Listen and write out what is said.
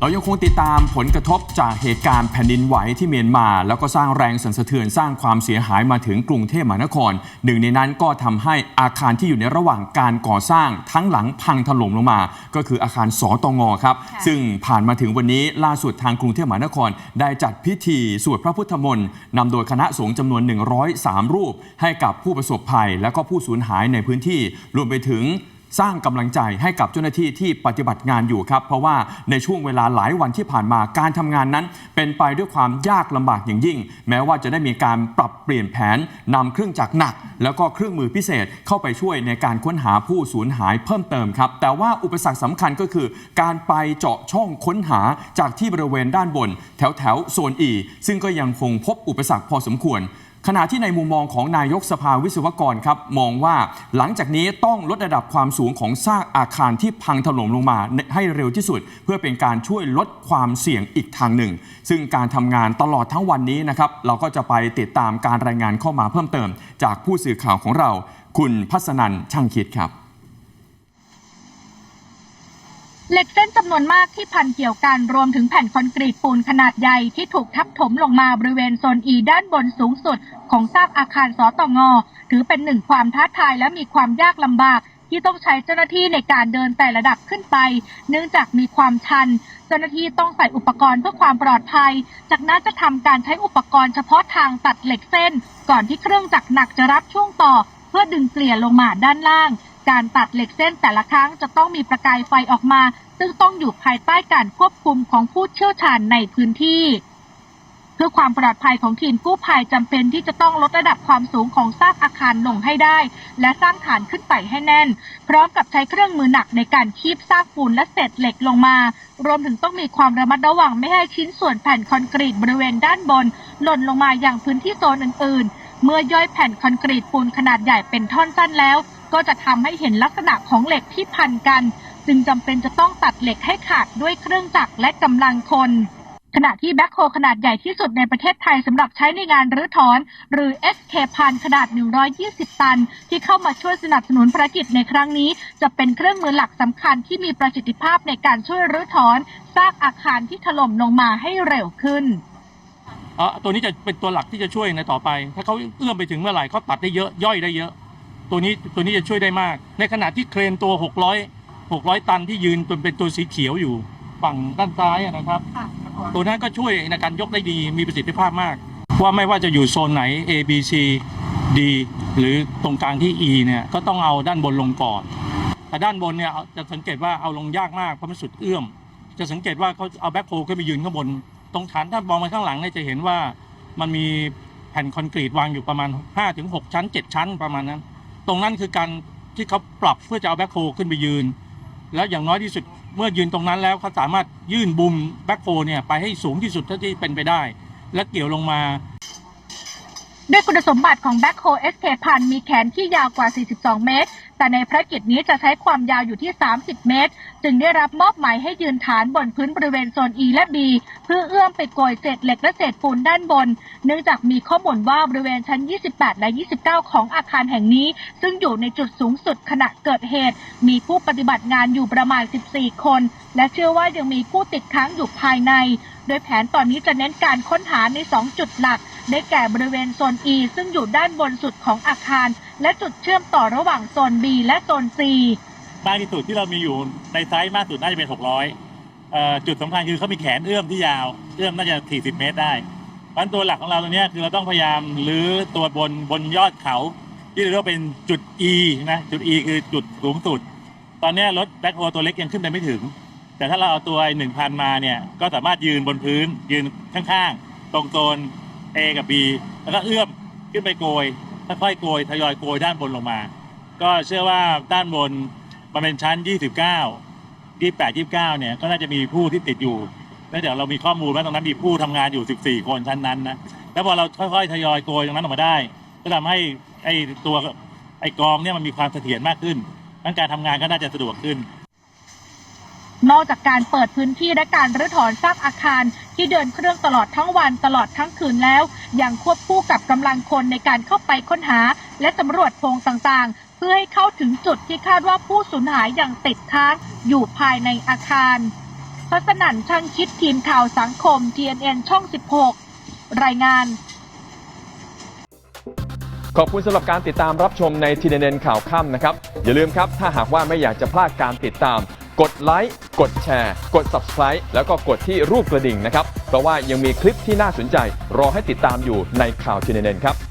เรายังคงติดตามผลกระทบจากเหตุการณ์แผ่นดินไหวที่เมียนมา แล้วก็สร้างแรงสั่นสะเทือนสร้างความเสียหายมาถึงกรุงเทพมหานคร หนึ่งในนั้นก็ทำให้อาคารที่อยู่ในระหว่างการก่อสร้างทั้งหลังพังถล่มลงมา ก็คืออาคารสตงครับค่ะซึ่งผ่านมาถึงวันนี้ล่าสุดทางกรุงเทพมหานคร ได้จัดพิธีสวดพระพุทธมนต์นำโดยคณะสงฆ์จำนวน 103 รูป ให้กับผู้ประสบภัย และก็ผู้สูญหายในพื้นที่รวมไปถึง สร้างกำลังใจให้กับเจ้าหน้าที่ที่ปฏิบัติงานอยู่ครับ เพราะว่าในช่วงเวลาหลายวันที่ผ่านมาการทำงานนั้น เป็นไปด้วยความยากลำบากอย่างยิ่ง แม้ว่าจะได้มีการปรับเปลี่ยนแผนนำเครื่องจักรหนัก แล้วก็เครื่องมือพิเศษเข้าไปช่วยในการค้นหาผู้สูญหายเพิ่มเติมครับ แต่ว่าอุปสรรคสำคัญก็คือ การไปเจาะช่องค้นหาจากที่บริเวณด้านบน แถวแถวโซนอีซึ่งก็ยังคงพบอุปสรรคพอสมควร ขณะที่ในมุมมองของนายกสภาวิศวกรครับมองว่าหลังจากนี้ต้องลดระดับความสูงของซากอาคารที่พังถล่มลงมาให้เร็วที่สุด เพื่อเป็นการช่วยลดความเสี่ยงอีกทางหนึ่ง ซึ่งการทำงานตลอดทั้งวันนี้นะครับเราก็จะไปติดตามการรายงานเข้ามาเพิ่มเติม จากผู้สื่อข่าวของเรา คุณพัสนันช่างคิดครับ เหล็กเส้นจำนวนมากที่พันเกี่ยวกันรวมถึงแผ่นคอนกรีตปูนขนาดใหญ่ที่ถูกทับถมลงมาบริเวณโซนอีด้านบนสูงสุด ของซากอาคารสตงถือเป็นหนึ่งความท้าทายและมีความยากลำบากที่ต้องใช้เจ้าหน้าที่ในการเดินแต่ระดับขึ้นไป เนื่องจากมีความชัน เจ้าหน้าที่ต้องใส่อุปกรณ์เพื่อความปลอดภัย จากนั้นจะทำการใช้อุปกรณ์เฉพาะทางตัดเหล็กเส้น ก่อนที่เครื่องจักรหนักจะรับช่วงต่อ เพื่อดึงเกลี่ยลงมาด้านล่าง การตัดเหล็กเส้นแต่ละครั้งจะต้องมีประกายไฟออกมา ซึ่งต้องอยู่ภายใต้การควบคุมของผู้เชี่ยวชาญในพื้นที่ เพื่อความปลอดภัยของทีมกู้ภัยจำเป็นที่จะต้องลดระดับความสูงของซากอาคารลงให้ได้ และสร้างฐานขึ้นไปให้แน่น พร้อมกับใช้เครื่องมือหนักในการคีบซากปูนและเศษเหล็กลงมา รวมถึงต้องมีความระมัดระวังไม่ให้ชิ้นส่วนแผ่นคอนกรีตบริเวณด้านบน หล่นลงมาอย่างพื้นที่โซนอื่น ๆ เมื่อย่อยแผ่นคอนกรีตปูนขนาดใหญ่เป็นท่อนสั้นแล้ว ก็จะทำให้เห็นลักษณะของเหล็กที่พันกัน จึงจำเป็นจะต้องตัดเหล็กให้ขาดด้วยเครื่องจักรและกำลังคนขณะที่แบ็คโฮขนาดใหญ่ที่สุดในประเทศไทยสำหรับใช้ในงานรื้อถอน หรือ SK พันขนาด 120 ตัน ที่เข้ามาช่วยสนับสนุนภารกิจในครั้งนี้ จะเป็นเครื่องมือหลักสำคัญที่มีประสิทธิภาพในการช่วยรื้อถอนซากอาคารที่ถล่มลงมาให้เร็วขึ้นเออตัวนี้จะเป็นตัวหลักที่จะช่วยในต่อไป ถ้าเขาเอื้อมไปถึงเมื่อไหร่เขาตัดได้เยอะย่อยได้เยอะ ตัวนี้ตัวนี้จะช่วยได้มาก ในขณะที่เครนตัว 600 600 ตันที่ยืนจนเป็นตัวสีเขียวอยู่ฝั่งด้านซ้ายอะนะครับ ตัวนั้นก็ช่วยในการยกได้ดีมีประสิทธิภาพมาก ว่าไม่ว่าจะอยู่โซนไหน A B C D หรือตรงกลางที่ E เนี่ยก็ต้องเอาด้านบนลงก่อน แต่ด้านบนเนี่ยเอาจะสังเกตว่าเอาลงยากมากเพราะมันสุดเอื้อม จะสังเกตว่าเขาเอาแบ็คโฮขึ้นไปยืนข้างบน ตรงฐานถ้ามองไปข้างหลังเนี่ยจะเห็นว่ามันมีแผ่นคอนกรีตวางอยู่ประมาณ 5-6 ชั้น 7 ชั้นประมาณนั้น ตรงนั้นคือการที่เขาปรับเพื่อจะเอาแบ็คโฮขึ้นไปยืน แล้วอย่างน้อยที่สุดเมื่อยืนตรงนั้นแล้วเขาสามารถยื่นบุมแบ็คโฮเนี่ยไปให้สูงที่สุดเท่าที่เป็นไปได้ และเกี่ยวลงมา ด้วยคุณสมบัติของแบ็คโฮ SK พันมีแขนที่ยาวกว่า 42 เมตร แต่ในภารกิจนี้จะใช้ความยาวอยู่ที่ 30 เมตร จึงได้รับมอบหมายให้ยืนฐานบนพื้นบริเวณโซน E และ B เพื่อเอื้อมไปโกยเศษเหล็กและเศษปูนด้านบน เนื่องจากมีข้อมูลว่าบริเวณชั้น 28 และ 29 ของอาคารแห่งนี้ ซึ่งอยู่ในจุดสูงสุดขณะเกิดเหตุ มีผู้ปฏิบัติงานอยู่ประมาณ 14 คน และเชื่อว่ายังมีผู้ติดค้างอยู่ภายใน โดยแผนตอนนี้จะเน้นการค้นหาใน 2 จุดหลัก ได้แก่บริเวณโซน E ซึ่งอยู่ด้านบนสุดของอาคาร และจุดเชื่อมต่อระหว่างโซน B และโซน C มากที่สุดที่เรามีอยู่ในไซส์มากสุดน่าจะเป็น 600เอ่อจุดสำคัญคือเขามีแขนเอื้อมที่ยาว เอื้อมน่าจะ 40 เมตรได้เพราะฉะนั้นตัวหลักของเราตัวเนี้ยคือเราต้องพยายามรื้อตัวบนบนยอดเขา ที่เรียกว่าเป็นจุด E นะจุด E คือจุดสูงสุด ตอนเนี้ยรถแบ็คโฮตัวเล็กยังขึ้นไปไม่ถึง แต่ถ้าเราเอาตัวหนึ่งพันมาเนี่ยก็สามารถยืนบนพื้นยืนข้างๆ ตรงโซน A กับ B แล้วก็เอื้อมขึ้นไปโกยค่อยๆโกยทยอยโกยด้านบนลงมา ก็เชื่อว่าด้านบนมันเป็นชั้น 29 28 29เนี่ยก็น่าจะมีผู้ที่ติดอยู่แล้วเดี๋ยวเรามีข้อมูลว่าตรงนั้นมีผู้ทำงานอยู่ 14 คนชั้นนั้นนะแล้วพอเราค่อยๆทยอยโกยตรงนั้นออกมาได้ ก็ทำให้ไอ้ตัวไอ้กองเนี่ยมันมีความเสถียรมากขึ้นดังการทำงานก็น่าจะสะดวกขึ้น นอกจากการเปิดพื้นที่และการรื้อถอนซากอาคารที่เดินเครื่องตลอดทั้งวันตลอดทั้งคืนแล้ว ยังควบคู่กับกำลังคนในการเข้าไปค้นหา และสำรวจโพรงต่างๆ เพื่อให้เข้าถึงจุดที่คาดว่าผู้สูญหายยังติดค้างอยู่ภายในอาคารพัสนันช่างคิดทีมข่าวสังคม TNN ช่อง 16 รายงาน ขอบคุณสำหรับการติดตามรับชมในทีเด็นข่าวค่ำนะครับ อย่าลืมครับ ถ้าหากว่าไม่อยากจะพลาดการติดตาม กดไลค์กดแชร์ กด Subscribe แล้วก็กดที่รูปกระดิ่งนะครับ เพราะว่ายังมีคลิปที่น่าสนใจ รอให้ติดตามอยู่ในข่าวทีเด็นครับ